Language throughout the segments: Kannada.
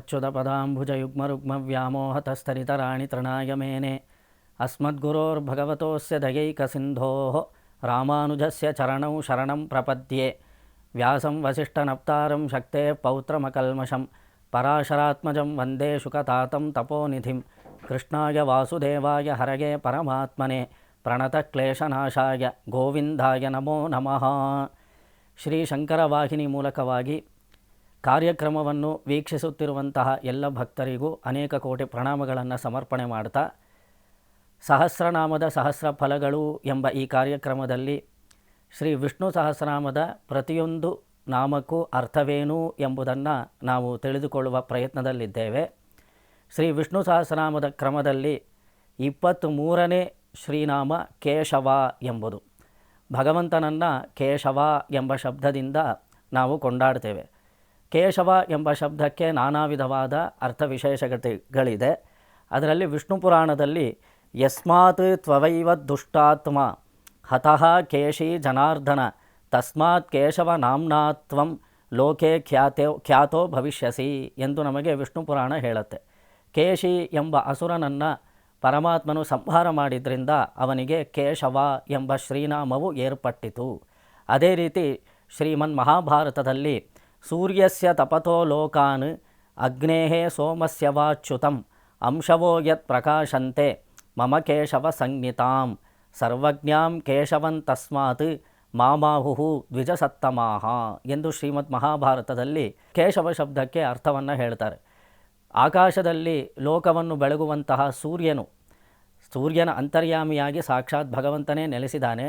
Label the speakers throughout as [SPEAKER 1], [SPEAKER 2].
[SPEAKER 1] करुणाकरसूरीन्द्रगुरुवर्यपदाम्बुजयुग्मरुग्मव्यामोहतस्तरितराणि तृणाय मेने अस्मद्गुरोर्भगवतोस्य दयैकसिन्धोः रामानुजस्य चरणौ शरणं प्रपद्ये व्यासं वसिष्ठनप्तारं शक्तेः पौत्रमकल्मषं पराशरात्मजं वन्दे शुकतातं तपोनिधिं कृष्णाय वासुदेवाय हरये परमात्मने ಪ್ರಣತಕ್ಲೇಶನಾಶಾಯ ಗೋವಿಂದಾಯ ನಮೋ ನಮಃ ಶ್ರೀ ಶಂಕರ ವಾಹಿನಿ ಮೂಲಕವಾಗಿ ಕಾರ್ಯಕ್ರಮವನ್ನು ವೀಕ್ಷಿಸುತ್ತಿರುವಂತಹ ಎಲ್ಲ ಭಕ್ತರಿಗೂ ಅನೇಕ ಕೋಟಿ ಪ್ರಣಾಮಗಳನ್ನು ಸಮರ್ಪಣೆ ಮಾಡ್ತಾ, ಸಹಸ್ರನಾಮದ ಸಹಸ್ರ ಫಲಗಳು ಎಂಬ ಈ ಕಾರ್ಯಕ್ರಮದಲ್ಲಿ ಶ್ರೀ ವಿಷ್ಣು ಸಹಸ್ರನಾಮದ ಪ್ರತಿಯೊಂದು ನಾಮಕ್ಕೂ ಅರ್ಥವೇನು ಎಂಬುದನ್ನು ನಾವು ತಿಳಿದುಕೊಳ್ಳುವ ಪ್ರಯತ್ನದಲ್ಲಿದ್ದೇವೆ. ಶ್ರೀ ವಿಷ್ಣು ಸಹಸ್ರನಾಮದ ಕ್ರಮದಲ್ಲಿ ಇಪ್ಪತ್ತ್ ಮೂರನೇ ಶ್ರೀನಾಮ ಕೇಶವ ಎಂಬುದು. ಭಗವಂತನನ್ನು ಕೇಶವ ಎಂಬ ಶಬ್ದದಿಂದ ನಾವು ಕೊಂಡಾಡ್ತೇವೆ. ಕೇಶವ ಎಂಬ ಶಬ್ದಕ್ಕೆ ನಾನಾ ವಿಧವಾದ ಅರ್ಥ ವಿಶೇಷತೆಗಳಿದೆ ಅದರಲ್ಲಿ ವಿಷ್ಣು ಪುರಾಣದಲ್ಲಿ, ಯಸ್ಮಾತ್ ತ್ವವೈವ ದುಷ್ಟಾತ್ಮ, ಹತಃ ಕೇಶಿ ಜನಾರ್ದನ, ತಸ್ಮಾತ್ ಕೇಶವ ನಾಮ್ನಾತ್ವಂ ಲೋಕೆ ಖ್ಯಾತೋ ಖ್ಯಾತೋ ಭವಿಷ್ಯಸಿ ಎಂದು ನಮಗೆ ವಿಷ್ಣು ಪುರಾಣ ಹೇಳುತ್ತೆ. ಕೇಶಿ ಎಂಬ ಅಸುರನನ್ನು ಪರಮಾತ್ಮನು ಸಂಹಾರ ಮಾಡಿದ್ರಿಂದ ಅವನಿಗೆ ಕೇಶವ ಎಂಬ ಶ್ರೀನಾಮವು ಏರ್ಪಟ್ಟಿತು. ಅದೇ ರೀತಿ ಶ್ರೀಮನ್ ಮಹಾಭಾರತದಲ್ಲಿ ಸೂರ್ಯಸ್ಯ ತಪತೋ ಲೋಕಾನ್ ಅಗ್ನೇಹೇ ಸೋಮಸ್ಯ ವಾಚ್ಯುತಂ ಅಂಶವೋ ಯತ್ ಪ್ರಕಾಶಂತೆ ಮಮ ಕೇಶವ ಸಂಜ್ಞಿತಾಂ ಸರ್ವಜ್ಞಾಂ ಕೇಶವನ್ ತಸ್ಮಾತ್ ಮಾಮಾಹು ದ್ವಿಜಸತ್ತಮಾಹ ಎಂದು ಶ್ರೀಮದ್ ಮಹಾಭಾರತದಲ್ಲಿ ಕೇಶವ ಶಬ್ದಕ್ಕೆ ಅರ್ಥವನ್ನು ಹೇಳ್ತಾರೆ. ಆಕಾಶದಲ್ಲಿ ಲೋಕವನ್ನು ಬೆಳಗುವಂತಹ ಸೂರ್ಯನು, ಸೂರ್ಯನ ಅಂತರ್ಯಾಮಿಯಾಗಿ ಸಾಕ್ಷಾತ್ ಭಗವಂತನೇ ನೆಲೆಸಿದ್ದಾನೆ.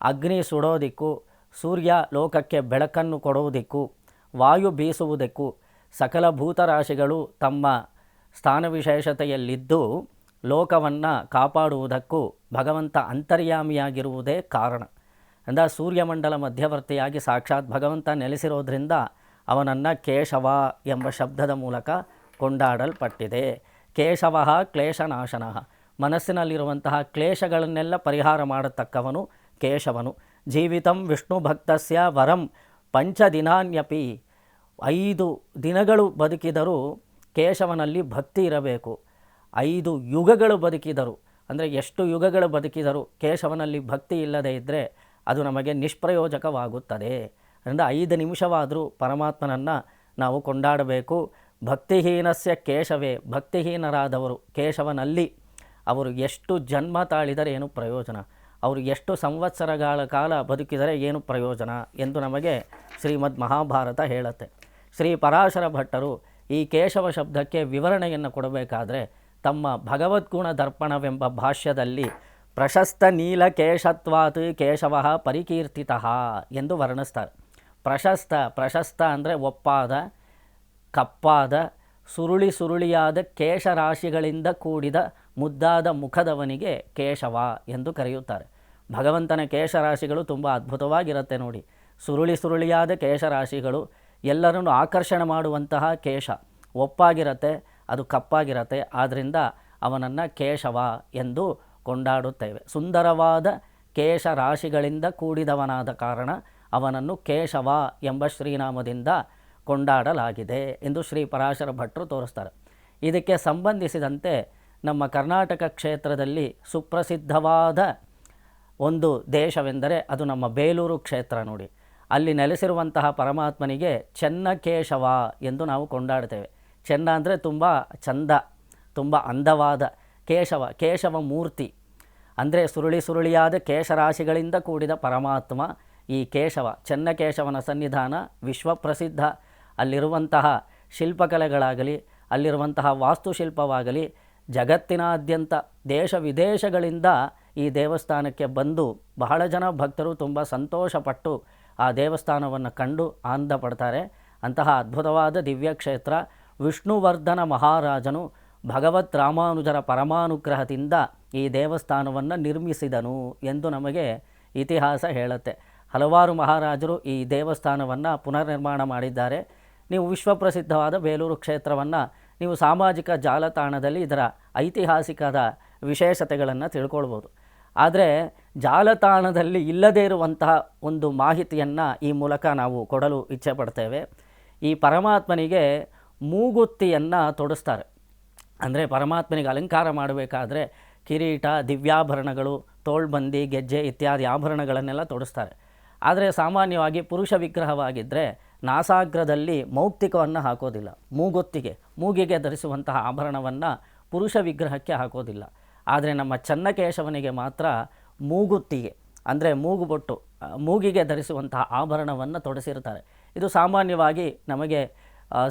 [SPEAKER 1] ಅಗ್ನಿ ಸುಡೋದಿಕ್ಕು ಸೂರ್ಯ ಲೋಕಕ್ಕೆ ಬೆಳಕನ್ನು ಕೊಡುವುದಕ್ಕೂ ವಾಯು ಬೀಸುವುದಕ್ಕೂ ಸಕಲ ಭೂತರಾಶಿಗಳು ತಮ್ಮ ಸ್ಥಾನ ವಿಶೇಷತೆಯಲ್ಲಿದ್ದು ಲೋಕವನ್ನು ಕಾಪಾಡುವುದಕ್ಕೂ ಭಗವಂತ ಅಂತರ್ಯಾಮಿಯಾಗಿರುವುದೇ ಕಾರಣ. ಅಂದ ಸೂರ್ಯಮಂಡಲ ಮಧ್ಯವರ್ತಿಯಾಗಿ ಸಾಕ್ಷಾತ್ ಭಗವಂತ ನೆಲೆಸಿರೋದ್ರಿಂದ ಅವನನ್ನು ಕೇಶವ ಎಂಬ ಶಬ್ದದ ಮೂಲಕ ಕೊಂಡಾಡಲ್ಪಟ್ಟಿದೆ. ಕೇಶವ ಕ್ಲೇಶನಾಶನ. ಮನಸ್ಸಿನಲ್ಲಿರುವಂತಹ ಕ್ಲೇಶಗಳನ್ನೆಲ್ಲ ಪರಿಹಾರ ಮಾಡತಕ್ಕವನು ಕೇಶವನು. ಜೀವಿತಂ ವಿಷ್ಣು ಭಕ್ತಸ್ಯ ವರಂ ಪಂಚದಿನಾನ್ಯಪಿ ಐದು ದಿನಗಳು ಬದುಕಿದರೂ ಕೇಶವನಲ್ಲಿ ಭಕ್ತಿ ಇರಬೇಕು. ಐದು ಯುಗಗಳು ಬದುಕಿದರು, ಅಂದರೆ ಎಷ್ಟು ಯುಗಗಳು ಬದುಕಿದರೂ ಕೇಶವನಲ್ಲಿ ಭಕ್ತಿ ಇಲ್ಲದೇ ಇದ್ದರೆ ಅದು ನಮಗೆ ನಿಷ್ಪ್ರಯೋಜಕವಾಗುತ್ತದೆ. ಅಂದರೆ ಐದು ನಿಮಿಷವಾದರೂ ಪರಮಾತ್ಮನನ್ನು ನಾವು ಕೊಂಡಾಡಬೇಕು. ಭಕ್ತಿಹೀನಸ್ಯ ಕೇಶವೇ, ಭಕ್ತಿಹೀನರಾದವರು ಕೇಶವನಲ್ಲಿ ಅವರು ಎಷ್ಟು ಜನ್ಮ ತಾಳಿದರೆ ಏನು ಪ್ರಯೋಜನ? ಅವರು ಎಷ್ಟು ಸಂವತ್ಸರಗಳ ಕಾಲ ಬದುಕಿದರೆ ಏನು ಪ್ರಯೋಜನ ಎಂದು ನಮಗೆ ಶ್ರೀಮದ್ ಮಹಾಭಾರತ ಹೇಳುತ್ತೆ. ಶ್ರೀ ಪರಾಶರ ಭಟ್ಟರು ಈ ಕೇಶವ ಶಬ್ದಕ್ಕೆ ವಿವರಣೆಯನ್ನು ಕೊಡಬೇಕಾದರೆ ತಮ್ಮ ಭಗವದ್ಗುಣ ದರ್ಪಣವೆಂಬ ಭಾಷ್ಯದಲ್ಲಿ ಪ್ರಶಸ್ತ ನೀಲ ಕೇಶತ್ವಾತ್ ಕೇಶವ ಪರಿಕೀರ್ತಿತ ಎಂದು ವರ್ಣಿಸ್ತಾರೆ. ಪ್ರಶಸ್ತ ಪ್ರಶಸ್ತ ಅಂದರೆ ಒಪ್ಪಾದ, ಕಪ್ಪಾದ, ಸುರುಳಿ ಸುರುಳಿಯಾದ ಕೇಶರಾಶಿಗಳಿಂದ ಕೂಡಿದ ಮುದ್ದಾದ ಮುಖದವನಿಗೆ ಕೇಶವ ಎಂದು ಕರೆಯುತ್ತಾರೆ. ಭಗವಂತನ ಕೇಶರಾಶಿಗಳು ತುಂಬ ಅದ್ಭುತವಾಗಿರುತ್ತೆ ನೋಡಿ. ಸುರುಳಿ ಸುರುಳಿಯಾದ ಕೇಶರಾಶಿಗಳು ಎಲ್ಲರನ್ನು ಆಕರ್ಷಣೆ ಮಾಡುವಂತಹ ಕೇಶ. ಒಪ್ಪಾಗಿರತ್ತೆ, ಅದು ಕಪ್ಪಾಗಿರತ್ತೆ ಆದ್ದರಿಂದ ಅವನನ್ನು ಕೇಶವ ಎಂದು ಕೊಂಡಾಡುತ್ತೇವೆ. ಸುಂದರವಾದ ಕೇಶರಾಶಿಗಳಿಂದ ಕೂಡಿದವನಾದ ಕಾರಣ ಅವನನ್ನು ಕೇಶವ ಎಂಬ ಶ್ರೀನಾಮದಿಂದ ಕೊಂಡಾಡಲಾಗಿದೆ ಎಂದು ಶ್ರೀ ಪರಾಶರ ಭಟ್ರು ತೋರಿಸ್ತಾರೆ. ಇದಕ್ಕೆ ಸಂಬಂಧಿಸಿದಂತೆ ನಮ್ಮ ಕರ್ನಾಟಕ ಕ್ಷೇತ್ರದಲ್ಲಿ ಸುಪ್ರಸಿದ್ಧವಾದ ಒಂದು ದೇಶವೆಂದರೆ ಅದು ನಮ್ಮ ಬೇಲೂರು ಕ್ಷೇತ್ರ ನೋಡಿ. ಅಲ್ಲಿ ನೆಲೆಸಿರುವಂತಹ ಪರಮಾತ್ಮನಿಗೆ ಚೆನ್ನಕೇಶವ ಎಂದು ನಾವು ಕೊಂಡಾಡ್ತೇವೆ. ಚೆನ್ನ ಅಂದರೆ ತುಂಬ ಚಂದ, ತುಂಬ ಅಂದವಾದ ಕೇಶವ ಕೇಶವ ಮೂರ್ತಿ. ಅಂದರೆ ಸುರುಳಿ ಸುರುಳಿಯಾದ ಕೇಶರಾಶಿಗಳಿಂದ ಕೂಡಿದ ಪರಮಾತ್ಮ ಈ ಕೇಶವ, ಚೆನ್ನಕೇಶವನ ಸನ್ನಿಧಾನ ವಿಶ್ವಪ್ರಸಿದ್ಧ. ಅಲ್ಲಿರುವಂತಹ ಶಿಲ್ಪಕಲೆಗಳಾಗಲಿ, ಅಲ್ಲಿರುವಂತಹ ವಾಸ್ತುಶಿಲ್ಪವಾಗಲಿ ಜಗತ್ತಿನಾದ್ಯಂತ ದೇಶ ವಿದೇಶಗಳಿಂದ ಈ ದೇವಸ್ಥಾನಕ್ಕೆ ಬಂದು ಬಹಳ ಜನ ಭಕ್ತರು ತುಂಬ ಸಂತೋಷಪಟ್ಟು ಆ ದೇವಸ್ಥಾನವನ್ನು ಕಂಡು ಆನಂದ ಪಡ್ತಾರೆ. ಅಂತಹ ಅದ್ಭುತವಾದ ದಿವ್ಯಕ್ಷೇತ್ರ ವಿಷ್ಣುವರ್ಧನ ಮಹಾರಾಜನು ಭಗವತ್ ರಾಮಾನುಜರ ಪರಮಾನುಗ್ರಹದಿಂದ ಈ ದೇವಸ್ಥಾನವನ್ನು ನಿರ್ಮಿಸಿದನು ಎಂದು ನಮಗೆ ಇತಿಹಾಸ ಹೇಳುತ್ತೆ. ಹಲವಾರು ಮಹಾರಾಜರು ಈ ದೇವಸ್ಥಾನವನ್ನು ಪುನರ್ನಿರ್ಮಾಣ ಮಾಡಿದ್ದಾರೆ. ನೀವು ವಿಶ್ವಪ್ರಸಿದ್ಧವಾದ ಬೇಲೂರು ಕ್ಷೇತ್ರವನ್ನು ನೀವು ಸಾಮಾಜಿಕ ಜಾಲತಾಣದಲ್ಲಿ ಇದರ ಐತಿಹಾಸಿಕದ ವಿಶೇಷತೆಗಳನ್ನು ತಿಳ್ಕೊಳ್ಬೋದು. ಆದರೆ ಜಾಲತಾಣದಲ್ಲಿ ಇಲ್ಲದೇ ಇರುವಂತಹ ಒಂದು ಮಾಹಿತಿಯನ್ನು ಈ ಮೂಲಕ ನಾವು ಕೊಡಲು ಇಚ್ಛೆ ಪಡ್ತೇವೆ. ಈ ಪರಮಾತ್ಮನಿಗೆ ಮೂಗುತ್ತಿಯನ್ನು ತೊಡಿಸ್ತಾರೆ. ಅಂದರೆ ಪರಮಾತ್ಮನಿಗೆ ಅಲಂಕಾರ ಮಾಡಬೇಕಾದ್ರೆ ಕಿರೀಟ, ದಿವ್ಯಾಭರಣಗಳು, ತೋಳ್ಬಂದಿ, ಗೆಜ್ಜೆ ಇತ್ಯಾದಿ ಆಭರಣಗಳನ್ನೆಲ್ಲ ತೊಡಿಸ್ತಾರೆ. ಆದರೆ ಸಾಮಾನ್ಯವಾಗಿ ಪುರುಷ ವಿಗ್ರಹವಾಗಿದ್ದರೆ ನಾಸಾಗ್ರದಲ್ಲಿ ಮೌಕ್ತಿಕವನ್ನು ಹಾಕೋದಿಲ್ಲ. ಮೂಗೊತ್ತಿಗೆ, ಮೂಗಿಗೆ ಧರಿಸುವಂತಹ ಆಭರಣವನ್ನು ಪುರುಷ ವಿಗ್ರಹಕ್ಕೆ ಹಾಕೋದಿಲ್ಲ. ಆದರೆ ನಮ್ಮ ಚನ್ನಕೇಶವನಿಗೆ ಮಾತ್ರ ಮೂಗುತ್ತಿಗೆ, ಅಂದರೆ ಮೂಗುಬೊಟ್ಟು ಮೂಗಿಗೆ ಧರಿಸುವಂತಹ ಆಭರಣವನ್ನು ತೊಡಸಿರ್ತಾರೆ ಇದು ಸಾಮಾನ್ಯವಾಗಿ ನಮಗೆ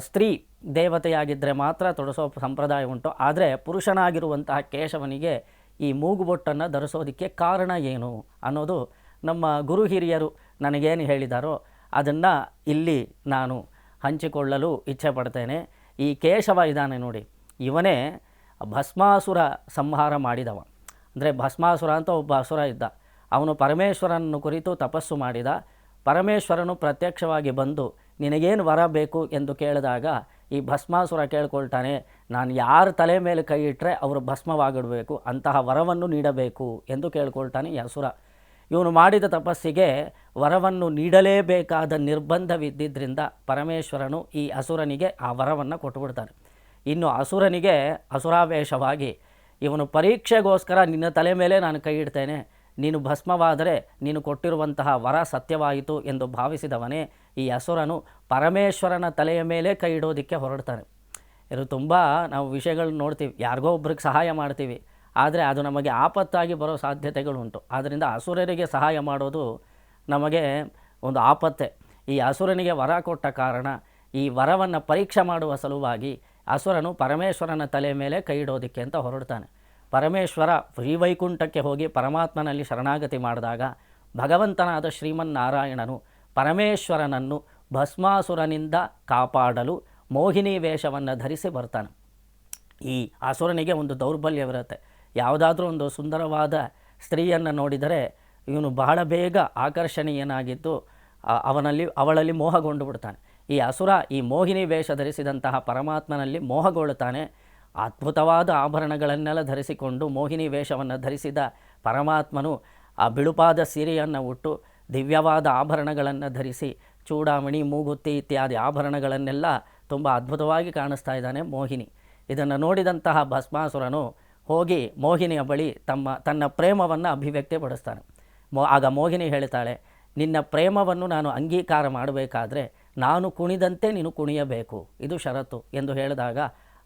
[SPEAKER 1] ಸ್ತ್ರೀ ದೇವತೆಯಾಗಿದ್ದರೆ ಮಾತ್ರ ತೊಡಸೋ ಸಂಪ್ರದಾಯ ಉಂಟು. ಆದರೆ ಪುರುಷನಾಗಿರುವಂತಹ ಕೇಶವನಿಗೆ ಈ ಮೂಗುಬೊಟ್ಟನ್ನು ಧರಿಸೋದಕ್ಕೆ ಕಾರಣ ಏನು ಅನ್ನೋದು ನಮ್ಮ ಗುರು ಹಿರಿಯರು ನನಗೇನು ಹೇಳಿದಾರೋ ಅದನ್ನು ಇಲ್ಲಿ ನಾನು ಹಂಚಿಕೊಳ್ಳಲು ಇಚ್ಛೆ ಪಡ್ತೇನೆ. ಈ ಕೇಶವ ಇದ್ದಾನೆ ನೋಡಿ. ಇವನೇ ಭಸ್ಮಾಸುರ ಸಂಹಾರ ಮಾಡಿದವ. ಅಂದರೆ ಭಸ್ಮಾಸುರ ಅಂತ ಒಬ್ಬ ಅಸುರ ಇದ್ದ. ಅವನು ಪರಮೇಶ್ವರನನ್ನು ಕುರಿತು ತಪಸ್ಸು ಮಾಡಿದ. ಪರಮೇಶ್ವರನು ಪ್ರತ್ಯಕ್ಷವಾಗಿ ಬಂದು, ನಿನಗೇನು ವರ ಬೇಕು? ಎಂದು ಕೇಳಿದಾಗ ಈ ಭಸ್ಮಾಸುರ ಕೇಳ್ಕೊಳ್ತಾನೆ, ನಾನು ಯಾರ ತಲೆ ಮೇಲೆ ಕೈ ಇಟ್ಟರೆ ಅವರು ಭಸ್ಮವಾಗಿಡಬೇಕು, ಅಂತಹ ವರವನ್ನು ನೀಡಬೇಕು, ಎಂದು ಕೇಳ್ಕೊಳ್ತಾನೆ ಈ ಅಸುರ. ಇವನು ಮಾಡಿದ ತಪಸ್ಸಿಗೆ ವರವನ್ನು ನೀಡಲೇಬೇಕಾದ ನಿರ್ಬಂಧವಿದ್ದಿದ್ದರಿಂದ ಪರಮೇಶ್ವರನು ಈ ಅಸುರನಿಗೆ ಆ ವರವನ್ನು ಕೊಟ್ಟುಬಿಡ್ತಾನೆ ಇನ್ನು ಅಸುರನಿಗೆ ಅಸುರಾವೇಶವಾಗಿ, ಇವನು ಪರೀಕ್ಷೆಗೋಸ್ಕರ ನಿನ್ನ ತಲೆ ಮೇಲೆ ನಾನು ಕೈ ಇಡ್ತೇನೆ. ನೀನು ಭಸ್ಮವಾದರೆ ನೀನು ಕೊಟ್ಟಿರುವಂತಹ ವರ ಸತ್ಯವಾಯಿತು ಎಂದು ಭಾವಿಸಿದವನೇ ಈ ಅಸುರನು ಪರಮೇಶ್ವರನ ತಲೆಯ ಮೇಲೆ ಕೈ ಇಡೋದಕ್ಕೆ ಹೊರಡ್ತಾನೆ. ಇದು ತುಂಬ ನಾವು ವಿಷಯಗಳನ್ನ ನೋಡ್ತೀವಿ. ಯಾರಿಗೋ ಒಬ್ರಿಗೆ ಸಹಾಯ ಮಾಡ್ತೀವಿ. ಆದರೆ ಅದು ನಮಗೆ ಆಪತ್ತಾಗಿ ಬರೋ ಸಾಧ್ಯತೆಗಳುಂಟು. ಆದ್ದರಿಂದ ಅಸುರರಿಗೆ ಸಹಾಯ ಮಾಡೋದು ನಮಗೆ ಒಂದು ಆಪತ್ತೆ. ಈ ಅಸುರನಿಗೆ ವರ ಕೊಟ್ಟ ಕಾರಣ ಈ ವರವನ್ನು ಪರೀಕ್ಷೆ ಮಾಡುವ ಸಲುವಾಗಿ ಅಸುರನು ಪರಮೇಶ್ವರನ ತಲೆ ಮೇಲೆ ಕೈ ಇಡೋದಕ್ಕೆ ಅಂತ ಹೊರಡ್ತಾನೆ. ಪರಮೇಶ್ವರ ಶ್ರೀವೈಕುಂಠಕ್ಕೆ ಹೋಗಿ ಪರಮಾತ್ಮನಲ್ಲಿ ಶರಣಾಗತಿ ಮಾಡಿದಾಗ ಭಗವಂತನಾದ ಶ್ರೀಮನ್ನಾರಾಯಣನು ಪರಮೇಶ್ವರನನ್ನು ಭಸ್ಮಾಸುರನಿಂದ ಕಾಪಾಡಲು ಮೋಹಿನಿ ವೇಷವನ್ನು ಧರಿಸಿ ಬರ್ತಾನೆ. ಈ ಅಸುರನಿಗೆ ಒಂದು ದೌರ್ಬಲ್ಯವಿರುತ್ತೆ. ಯಾವುದಾದ್ರೂ ಒಂದು ಸುಂದರವಾದ ಸ್ತ್ರೀಯನ್ನು ನೋಡಿದರೆ ಇವನು ಬಹಳ ಬೇಗ ಆಕರ್ಷಣೀಯನಾಗಿದ್ದು ಅವನಲ್ಲಿ, ಅವಳಲ್ಲಿ ಮೋಹಗೊಂಡು ಬಿಡ್ತಾನೆ. ಈ ಅಸುರ ಈ ಮೋಹಿನಿ ವೇಷ ಧರಿಸಿದಂತಹ ಪರಮಾತ್ಮನಲ್ಲಿ ಮೋಹಗೊಳ್ಳುತ್ತಾನೆ. ಅದ್ಭುತವಾದ ಆಭರಣಗಳನ್ನೆಲ್ಲ ಧರಿಸಿಕೊಂಡು ಮೋಹಿನಿ ವೇಷವನ್ನು ಧರಿಸಿದ ಪರಮಾತ್ಮನು ಆ ಬಿಳುಪಾದ ಸೀರೆಯನ್ನು ಉಟ್ಟು ದಿವ್ಯವಾದ ಆಭರಣಗಳನ್ನು ಧರಿಸಿ ಚೂಡಾಮಣಿ, ಮೂಗುತ್ತಿ ಇತ್ಯಾದಿ ಆಭರಣಗಳನ್ನೆಲ್ಲ ತುಂಬ ಅದ್ಭುತವಾಗಿ ಕಾಣಿಸ್ತಾ ಇದ್ದಾನೆ ಮೋಹಿನಿ. ಇದನ್ನು ನೋಡಿದಂತಹ ಭಸ್ಮಾಸುರನು ಹೋಗಿ ಮೋಹಿನಿಯ ಬಳಿ ತಮ್ಮ, ತನ್ನ ಪ್ರೇಮವನ್ನು ಅಭಿವ್ಯಕ್ತಿಪಡಿಸ್ತಾನೆ. ಮೋ, ಆಗ ಮೋಹಿನಿ ಹೇಳ್ತಾಳೆ, ನಿನ್ನ ಪ್ರೇಮವನ್ನು ನಾನು ಅಂಗೀಕಾರ ಮಾಡಬೇಕಾದ್ರೆ ನಾನು ಕುಣಿದಂತೆ ನೀನು ಕುಣಿಯಬೇಕು. ಇದು ಷರತ್ತು ಎಂದು ಹೇಳಿದಾಗ,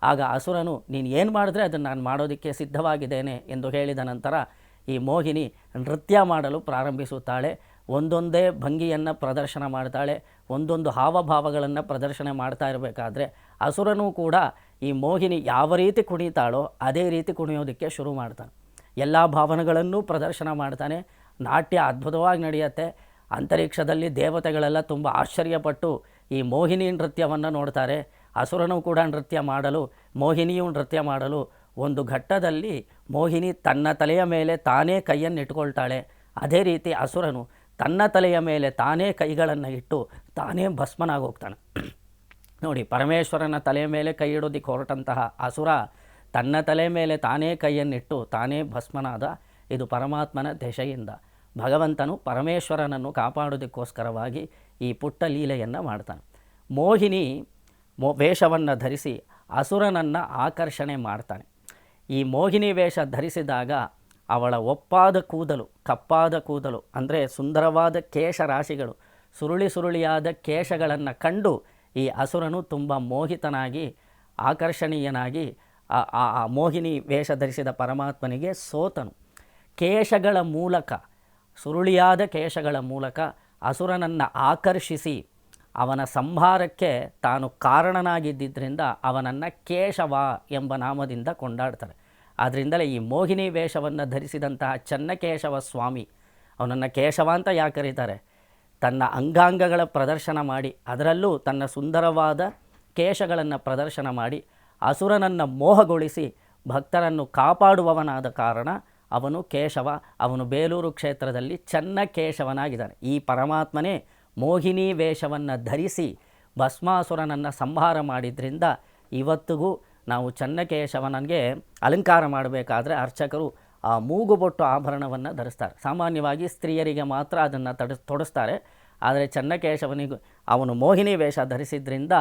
[SPEAKER 1] ಆಗ ಅಸುರನು, ನೀನು ಏನು ಮಾಡಿದ್ರೆ ಅದನ್ನು ನಾನು ಮಾಡೋದಕ್ಕೆ ಸಿದ್ಧವಾಗಿದ್ದೇನೆ ಎಂದು ಹೇಳಿದ ನಂತರ ಈ ಮೋಹಿನಿ ನೃತ್ಯ ಮಾಡಲು ಪ್ರಾರಂಭಿಸುತ್ತಾಳೆ. ಒಂದೊಂದೇ ಭಂಗಿಯನ್ನು ಪ್ರದರ್ಶನ ಮಾಡ್ತಾಳೆ, ಒಂದೊಂದು ಹಾವಭಾವಗಳನ್ನು ಪ್ರದರ್ಶನ ಮಾಡ್ತಾ ಇರಬೇಕಾದ್ರೆ ಅಸುರನೂ ಕೂಡ ಈ ಮೋಹಿನಿ ಯಾವ ರೀತಿ ಕುಣಿತಾಳೋ ಅದೇ ರೀತಿ ಕುಣಿಯೋದಕ್ಕೆ ಶುರು ಮಾಡ್ತಾನೆ. ಎಲ್ಲ ಭಾವನೆಗಳನ್ನೂ ಪ್ರದರ್ಶನ ಮಾಡ್ತಾನೆ. ನಾಟ್ಯ ಅದ್ಭುತವಾಗಿ ನಡೆಯುತ್ತೆ. ಅಂತರಿಕ್ಷದಲ್ಲಿ ದೇವತೆಗಳೆಲ್ಲ ತುಂಬ ಆಶ್ಚರ್ಯಪಟ್ಟು ಈ ಮೋಹಿನಿ ನೃತ್ಯವನ್ನು ನೋಡ್ತಾರೆ. ಅಸುರನೂ ಕೂಡ ನೃತ್ಯ ಮಾಡಲು, ಮೋಹಿನಿಯೂ ನೃತ್ಯ ಮಾಡಲು ಒಂದು ಘಟ್ಟದಲ್ಲಿ ಮೋಹಿನಿ ತನ್ನ ತಲೆಯ ಮೇಲೆ ತಾನೇ ಕೈಯನ್ನು ಇಟ್ಕೊಳ್ತಾಳೆ ಅದೇ ರೀತಿ ಅಸುರನು ತನ್ನ ತಲೆಯ ಮೇಲೆ ತಾನೇ ಕೈಗಳನ್ನು ಇಟ್ಟು ತಾನೇ ಭಸ್ಮನಾಗಿ ಹೋಗ್ತಾನೆ. ನೋಡಿ, ಪರಮೇಶ್ವರನ ತಲೆಯ ಮೇಲೆ ಕೈ ಇಡೋದಕ್ಕೆ ಹೊರಟಂತಹ ಅಸುರ ತನ್ನ ತಲೆ ಮೇಲೆ ತಾನೇ ಕೈಯನ್ನಿಟ್ಟು ತಾನೇ ಭಸ್ಮನಾದ ಇದು ಪರಮಾತ್ಮನ ದೆಶೆಯಿಂದ ಭಗವಂತನು ಪರಮೇಶ್ವರನನ್ನು ಕಾಪಾಡೋದಕ್ಕೋಸ್ಕರವಾಗಿ ಈ ಪುಟ್ಟ ಲೀಲೆಯನ್ನು ಮಾಡ್ತಾನೆ. ಮೋಹಿನಿ ಮೋ ವೇಷವನ್ನು ಧರಿಸಿ ಅಸುರನನ್ನು ಆಕರ್ಷಣೆ ಮಾಡ್ತಾನೆ. ಈ ಮೋಹಿನಿ ವೇಷ ಧರಿಸಿದಾಗ ಅವಳ ಒಪ್ಪಾದ ಕೂದಲು, ಕಪ್ಪಾದ ಕೂದಲು, ಅಂದರೆ ಸುಂದರವಾದ ಕೇಶ ರಾಶಿಗಳು, ಸುರುಳಿ ಸುರುಳಿಯಾದ ಕೇಶಗಳನ್ನು ಕಂಡು ಈ ಅಸುರನು ತುಂಬ ಮೋಹಿತನಾಗಿ, ಆಕರ್ಷಣೀಯನಾಗಿ, ಆ ಮೋಹಿನಿ ವೇಷ ಧರಿಸಿದ ಪರಮಾತ್ಮನಿಗೆ ಸೋತನು. ಕೇಶಗಳ ಮೂಲಕ, ಸುರುಳಿಯಾದ ಕೇಶಗಳ ಮೂಲಕ ಅಸುರನನ್ನು ಆಕರ್ಷಿಸಿ ಅವನ ಸಂಹಾರಕ್ಕೆ ತಾನು ಕಾರಣನಾಗಿದ್ದರಿಂದ ಅವನನ್ನು ಕೇಶವ ಎಂಬ ನಾಮದಿಂದ ಕೊಂಡಾಡ್ತಾರೆ. ಆದ್ದರಿಂದಲೇ ಈ ಮೋಹಿನಿ ವೇಷವನ್ನು ಧರಿಸಿದಂತಹ ಚನ್ನಕೇಶವ ಸ್ವಾಮಿ, ಅವನನ್ನು ಕೇಶವ ಅಂತ ಯಾಕೆ ಕರೀತಾರೆ? ತನ್ನ ಅಂಗಾಂಗಗಳ ಪ್ರದರ್ಶನ ಮಾಡಿ, ಅದರಲ್ಲೂ ತನ್ನ ಸುಂದರವಾದ ಕೇಶಗಳನ್ನು ಪ್ರದರ್ಶನ ಮಾಡಿ, ಅಸುರನನ್ನು ಮೋಹಗೊಳಿಸಿ ಭಕ್ತರನ್ನು ಕಾಪಾಡುವವನಾದ ಕಾರಣ ಅವನು ಕೇಶವ, ಅವನು ಬೇಲೂರು ಕ್ಷೇತ್ರದಲ್ಲಿ ಚನ್ನಕೇಶವನಾಗಿದ್ದಾನೆ. ಈ ಪರಮಾತ್ಮನೇ ಮೋಹಿನಿ ವೇಷವನ್ನು ಧರಿಸಿ ಭಸ್ಮಾಸುರನನ್ನು ಸಂಹಾರ ಮಾಡಿದ್ರಿಂದ ಇವತ್ತಿಗೂ ನಾವು ಚನ್ನಕೇಶವನಿಗೆ ಅಲಂಕಾರ ಮಾಡಬೇಕಾದ್ರೆ ಅರ್ಚಕರು ಆ ಮೂಗುಬೊಟ್ಟು ಆಭರಣವನ್ನು ಧರಿಸ್ತಾರೆ. ಸಾಮಾನ್ಯವಾಗಿ ಸ್ತ್ರೀಯರಿಗೆ ಮಾತ್ರ ಅದನ್ನು ತಡ, ತೊಡಿಸ್ತಾರೆ. ಆದರೆ ಚನ್ನಕೇಶವನಿಗೂ ಅವನು ಮೋಹಿನಿ ವೇಷ ಧರಿಸಿದ್ರಿಂದ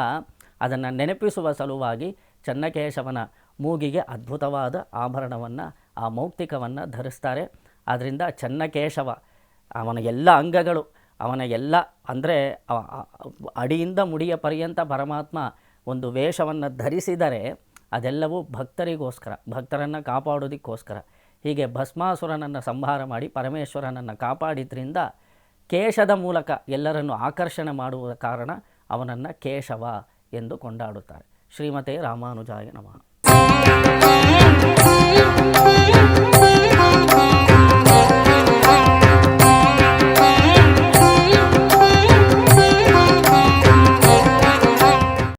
[SPEAKER 1] ಅದನ್ನು ನೆನಪಿಸುವ ಸಲುವಾಗಿ ಚನ್ನಕೇಶವನ ಮೂಗಿಗೆ ಅದ್ಭುತವಾದ ಆಭರಣವನ್ನು, ಆ ಮೌಕ್ತಿಕವನ್ನು ಧರಿಸ್ತಾರೆ. ಆದ್ದರಿಂದ ಚನ್ನಕೇಶವ ಅವನ ಎಲ್ಲ ಅಂಗಗಳು, ಅವನ ಎಲ್ಲ ಅಂದರೆ ಅಡಿಯಿಂದ ಮುಡಿಯ ಪರ್ಯಂತ ಪರಮಾತ್ಮ ಒಂದು ವೇಷವನ್ನು ಧರಿಸಿದರೆ ಅದೆಲ್ಲವೂ ಭಕ್ತರಿಗೋಸ್ಕರ, ಭಕ್ತರನ್ನು ಕಾಪಾಡೋದಕ್ಕೋಸ್ಕರ. ಹೀಗೆ ಭಸ್ಮಾಸುರನನ್ನು ಸಂಹಾರ ಮಾಡಿ ಪರಮೇಶ್ವರನನ್ನು ಕಾಪಾಡಿದ್ರಿಂದ ಕೇಶದ ಮೂಲಕ ಎಲ್ಲರನ್ನು ಆಕರ್ಷಣೆ ಮಾಡುವ ಕಾರಣ ಅವನನ್ನು ಕೇಶವ ಎಂದು ಕೊಂಡಾಡುತ್ತಾರೆ. ಶ್ರೀಮತೆ ರಾಮಾನುಜಾಯ ನಮಃ.